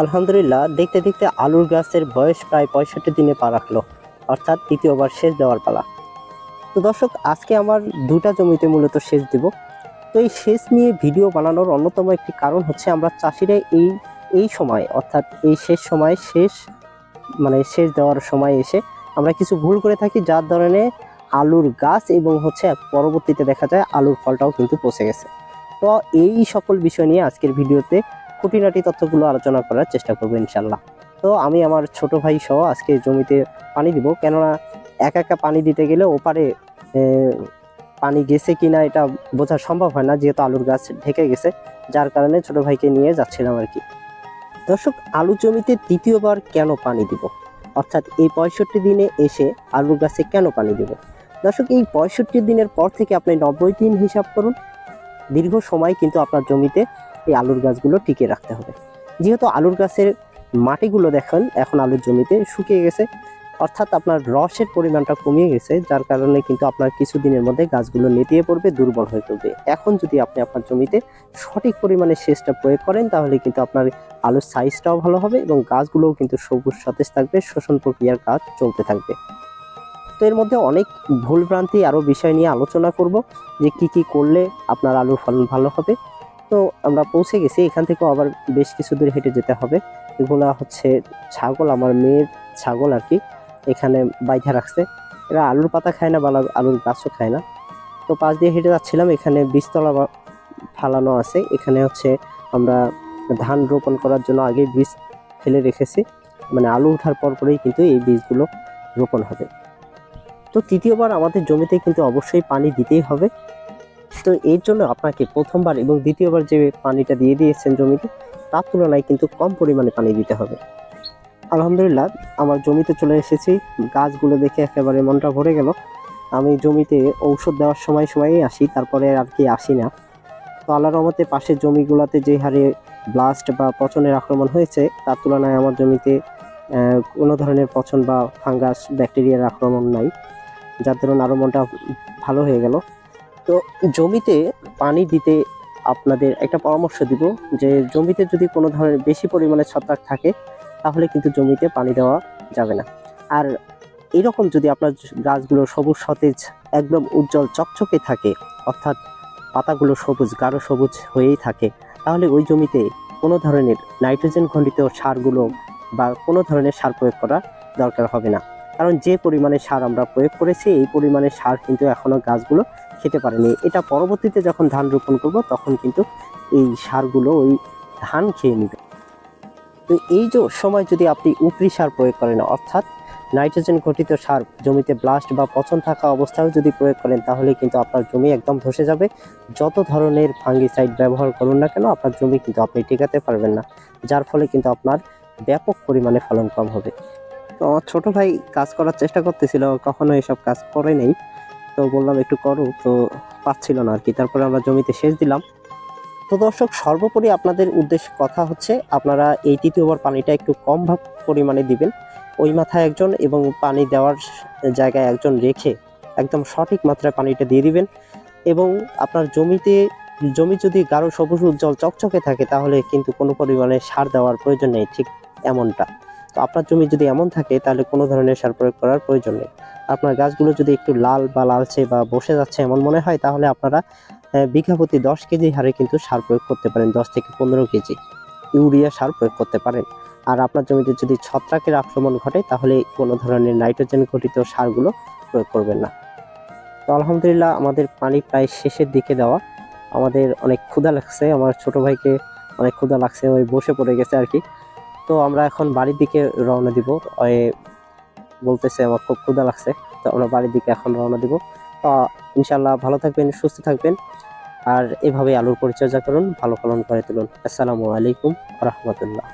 আলহামদুলিল্লাহ, দেখতে দেখতে আলুর গাছের বয়স প্রায় পঁয়ষট্টি দিনে পা রাখল, অর্থাৎ তৃতীয়বার সেচ দেওয়ার পালা। তো দর্শক, আজকে আমার দুটা জমিতে মূলত সেচ দিব। তো এই সেচ নিয়ে ভিডিও বানানোর অন্যতম একটি কারণ হচ্ছে আমরা চাষিরা এই এই সময়, অর্থাৎ এই শেষ সময় শেষ মানে সেচ দেওয়ার সময় এসে আমরা কিছু ভুল করে থাকি, যার ধরনে আলুর গাছ এবং হচ্ছে পরবর্তীতে দেখা যায় আলুর ফলটাও কিন্তু পচে গেছে। তো এই সকল বিষয় নিয়ে আজকের ভিডিওতে খুঁটিনাটি তথ্যগুলো আলোচনা করার চেষ্টা করব ইনশাল্লাহ। তো আমি আমার ছোট ভাই সহ আজকে জমিতে পানি দিব। কেননা একা একা পানি দিতে গেলে ওপারে পানি গেছে কি না এটা বোঝা সম্ভব হয় না, যেহেতু আলুর গাছ ঢেকে গেছে। যার কারণে ছোট ভাইকে নিয়ে যাচ্ছিলাম আর কি। দর্শক, আলু জমিতে তৃতীয়বার কেন পানি দিব? অর্থাৎ এই পঁয়ষট্টি দিনে এসে আলুর গাছে কেন পানি দিব? দর্শক, এই পঁয়ষট্টি দিনের পর থেকে আপনি নব্বই দিন হিসাব করুন। দীর্ঘ সময় কিন্তু আপনার জমিতে এই আলুর গাছগুলো টিকিয়ে রাখতে হবে। যেহেতু আলুর গাছের মাটিগুলো দেখেন, এখন আলুর জমিতে শুকিয়ে গেছে। অর্থাৎ আপনার রসের পরিমাণটা কমিয়ে গেছে, যার কারণে কিন্তু আপনার কিছুদিনের মধ্যে গাছগুলো নেতিয়ে পড়বে, দুর্বল হয়ে পড়বে। এখন যদি আপনি আপনার জমিতে সঠিক পরিমাণে সেচটা প্রয়োগ করেন, তাহলে কিন্তু আপনার আলুর সাইজটাও ভালো হবে এবং গাছগুলোও কিন্তু সবুজ সতেজ থাকবে, শোষণ প্রক্রিয়ার কাজ চলতে থাকবে। তো এর মধ্যে অনেক ভুলভ্রান্তি আরও বিষয় নিয়ে আলোচনা করব, যে কি কি করলে আপনার আলুর ফলন ভালো হবে। তো আমরা পৌঁছে গেছি। এখান থেকেও আবার বেশ কিছু দূর হেঁটে যেতে হবে। এগুলা হচ্ছে ছাগল, আমার মেয়ের ছাগল আর কি এখানে বাইধা রাখছে। এরা আলুর পাতা খায় না বা আলুর গাছও খায় না। তো পাশ দিয়ে হেঁটে যাচ্ছিলাম। এখানে বীজতলা ফালানো আছে। এখানে হচ্ছে আমরা ধান রোপণ করার জন্য আগে বীজ ফেলে রেখেছি। মানে আলু ওঠার পর পরেই কিন্তু এই বীজগুলো রোপণ হবে। তো তৃতীয়বার আমাদের জমিতে কিন্তু অবশ্যই পানি দিতেই হবে। তো এর জন্য আপনাকে প্রথমবার এবং দ্বিতীয়বার যে পানিটা দিয়ে দিয়েছেন জমিতে, তার তুলনায় কিন্তু কম পরিমাণে পানি দিতে হবে। আলহামদুলিল্লাহ, আমার জমিতে চলে এসেছি। গাছগুলো দেখে একেবারে মনটা ভরে গেল। আমি জমিতে ঔষধ দেওয়ার সময় সময়ই আসি, তারপরে আর কি আসি না। তো আল্লাহর রহমতে পাশের জমিগুলোতে যে হারে ব্লাস্ট বা পচনের আক্রমণ হয়েছে, তার তুলনায় আমার জমিতে কোনো ধরনের পচন বা ফাঙ্গাস ব্যাকটেরিয়ার আক্রমণ নাই। যার দরুন আরও মনটা ভালো হয়ে গেল। তো জমিতে পানি দিতে আপনাদের একটা পরামর্শ দিব যে জমিতে যদি কোনো ধরনের বেশি পরিমাণে ছত্রাক থাকে, তাহলে কিন্তু জমিতে পানি দেওয়া যাবে না। আর এরকম যদি আপনার গাছগুলো সবুজ, সতেজ, একদম উজ্জ্বল, চকচকে থাকে, অর্থাৎ পাতাগুলো সবুজ, গাঢ় সবুজ হয়েই থাকে, তাহলে ওই জমিতে কোনো ধরনের নাইট্রোজেন খণ্ডিত সারগুলো বা কোনো ধরনের সার প্রয়োগ করা দরকার হবে না। কারণ যে পরিমাণে সার আমরা প্রয়োগ করেছি, এই পরিমাণে সার কিন্তু এখনও গাছগুলো খেতে পারেনি। এটা পরবর্তীতে যখন ধান রোপণ করব, তখন কিন্তু এই সারগুলো ওই ধান খেয়ে নেবে। তো এই যে সময় যদি আপনি উপরি সার প্রয়োগ করেন, অর্থাৎ নাইট্রোজেন ঘটিত সার জমিতে ব্লাস্ট বা পচন থাকা অবস্থায় যদি প্রয়োগ করেন, তাহলে কিন্তু আপনার জমি একদম ধসে যাবে। যত ধরনের ফাঙ্গিসাইড ব্যবহার করুন না কেন, আপনার জমি কিন্তু আপনি টিকাতে পারবেন না, যার ফলে কিন্তু আপনার ব্যাপক পরিমাণে ফলন কম হবে। তো আমার ছোট ভাই কাজ করার চেষ্টা করতেছিল, কখনো এসব কাজ করে নেই। তো বললাম, একটু করো। তো পাচ্ছিল না আর কি তারপরে আমরা জমিতে সেচ দিলাম। তো দর্শক, সর্বোপরি আপনাদের উদ্দেশ্য কথা হচ্ছে, আপনারা এই তৃতীয়বার পানিটা একটু কম ভাগ পরিমাণে দিবেন। ওই মাথায় একজন এবং পানি দেওয়ার জায়গায় একজন রেখে একদম সঠিক মাত্রায় পানিটা দিয়ে দিবেন। এবং আপনার জমিতে, জমি যদি গাঢ় সবুজ উজ্জ্বল চকচকে থাকে, তাহলে কিন্তু কোনো পরিমাণে সার দেওয়ার প্রয়োজন নেই, ঠিক এমনটা। তো আপনার জমি যদি এমন থাকে, তাহলে কোনো ধরনের সার প্রয়োগ করার প্রয়োজন নেই। আপনার গাছগুলো যদি একটু লাল বা লালচে বা বসে যাচ্ছে এমন মনে হয়, তাহলে আপনারা বিঘা প্রতি দশ কেজি হারে কিন্তু সার প্রয়োগ করতে পারেন, দশ থেকে পনেরো কেজি। ইউরিয়া সার প্রয়োগ করতে পারেন। আর আপনার জমিতে যদি ছত্রাকের আক্রমণ ঘটে, তাহলে কোনো ধরনের নাইট্রোজেন ঘটিত সারগুলো প্রয়োগ করবেন না। তো আলহামদুলিল্লাহ, আমাদের পানি প্রায় শেষের দিকে দেওয়া। আমাদের অনেক ক্ষুধা লাগছে, আমার ছোট ভাইকে অনেক ক্ষুধা লাগছে, ওই বসে পড়ে গেছে আর কি। তো আমরা এখন বাড়ির দিকে রওনা দিব বলতেছে, আমার খুব ক্ষুধা লাগছে, তো আমরা বাড়ির দিকে এখন রওনা দিব। তো ইনশাল্লাহ ভালো থাকবেন, সুস্থ থাকবেন, আর এভাবে আলুর পরিচর্যা করুন, ভালো ফলন করে তুলুন। আসসালামু আলাইকুম রহমতুল্লাহ।